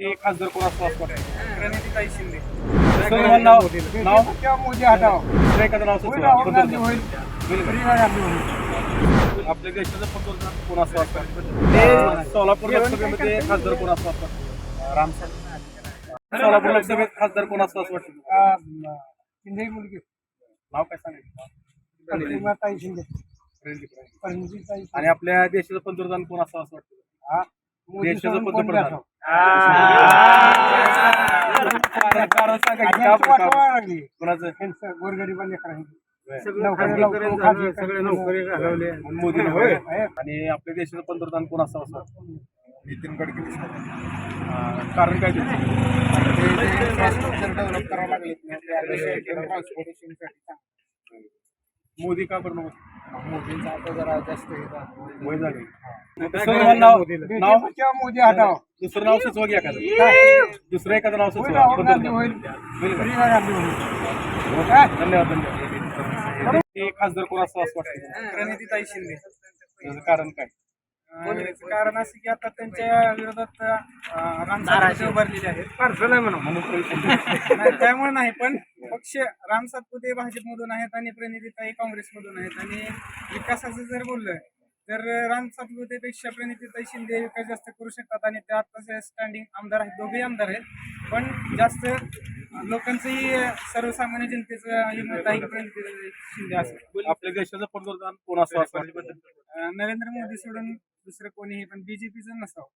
हे खासदार कोण असतो असं वाटतं प्रणितीताई शिंदे. सर्व नाव नाव क्या मोदी हटाओ दुसरं एखादं नाव होईल सुचवा. राहुल गांधी बदल. होईल होईल का? प्रियंका गांधी होईल. आपल्या देशाचं पंतप्रधान कोण असं वाटतं ते सोलापूर लोकसभेमध्ये खासदार कोण असं वाटतं राम सोलापूर लोकसभेत खासदार कोण असं असं वाटतं शिंदे मुलगी. नाव काय सांगायचं शिंदे. आणि आपल्या देशाचं पंतप्रधान कोण असं असं वाटतं हा? देशाचं पंतप्रधान. सगळं नोकरी घालवले. मोदी होय. आणि आपल्या देशाचं पंतप्रधान कोण असं असं? नितीन गडकरी कारण काय डेव्हलप करावं लागले ट्रान्सपोर्टेशनसाठी मोदी का बरं मोदींचा आता जरा जास्त हे झालं. वय झाले. दुसरं नाव नाव BJP मोदी हटाओ. दुसरं नाव सुचवा की एखादं. दुसरं एखादं नाव होईल सुचवा. राहुल गांधी पंतप्रधान. होईल होईल. का? प्रियंका गांधी होईल. काय? धन्यवाद धन्यवाद. हे खासदार कोण असं असं वाटतं प्रणितीताई शिंदे. त्याचं कारण काय? कारण असं की आता त्यांच्या विरोधात रामसाहेब उभारलेले आहेत. त्यामुळे नाही पण पक्ष राम सातपुते भाजपमधून आहेत आणि प्रणितीताई काँग्रेसमधून आहेत. आणि विकासाचं जर बोललं तर राम सातपुतेपेक्षा प्रणितीताई शिंदे विकास जास्त करू शकतात आणि त्या आत्ताचे स्टँडिंग आमदार आहेत दोघेही आमदार आहेत. पण जास्त लोकांचंही सर्वसामान्य जनतेचं मत आहे की प्रणितीताई शिंदे असेल आपल्या देशाचं पंतप्रधान कोण असं नरेंद्र मोदी सोडून दुसरं कोणीही पण बीजेपीचं नसावं.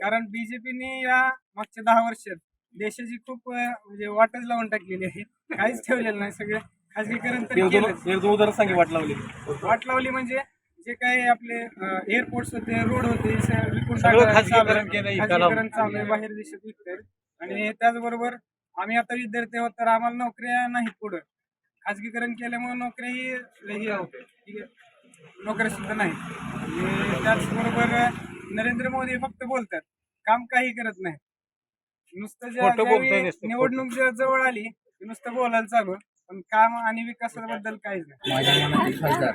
कारण बीजेपीने या मागच्या दहा वर्षात देशाची खूप म्हणजे वाटच लावून टाकलेली आहे. काहीच ठेवलेलं नाही सगळं. खाजगीकरण तर उदाहरण सांगे वाट लावली वाट लावली म्हणजे जे काही आपले एअरपोर्ट्स होते रोड होते. खाजगीकरण चालू आहे बाहेर देशात विकतंय. आणि त्याचबरोबर आम्ही आता विद्यार्थी आहोत तर आम्हाला नोकऱ्या नाहीत पुढं. खाजगीकरण केल्यामुळे नोकऱ्याही हे होते ठीक आहे नोकऱ्या सुद्धा नाही. आणि त्याचबरोबर नरेंद्र मोदी फक्त बोलतात काम काही करत नाही. नुसतं ज्या- खोटं बोलतोय नुसतं, निवडणूक जेव्हा जवळ आली की नुसतं बोलायला चालू. पण काम आणि विकासाबद्दल काहीच नाही. माझ्या मनातील खासदार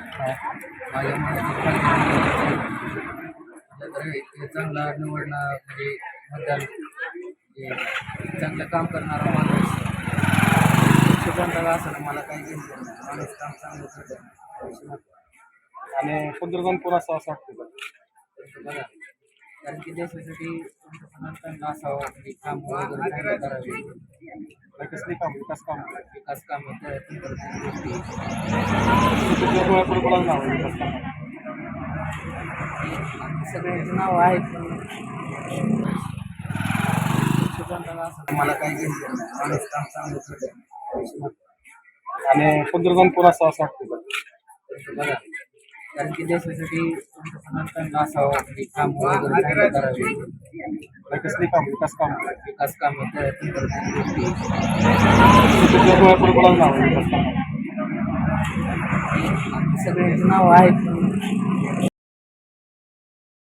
माझ्या मनातील खासदार तर एक चांगला निवडणार म्हणजे मतदान चांगलं काम करणारा माणूस कोणता असं मला काही नाही. माणूस काम चांगलं करतं. आणि पंतप्रधान कोण असं असं वाटतं बघा कारण की देशासाठी असावा काम वगैरे करावे. नाही कसली काम विकास काम. विकास कामं कोणाचं नाव आहे विकास काम. आणि सगळ्यांची नावं आहेत मला काही आणि पंतप्रधान कोण असं असं वाटतं बघा. कारण की देशासाठी असावा म्हणजे काम वगैरे चांगलं करावे नाही कसली काम विकास काम विकास कामं तंत्रज्ञान गोष्टी सगळ्यांची नावं आहेत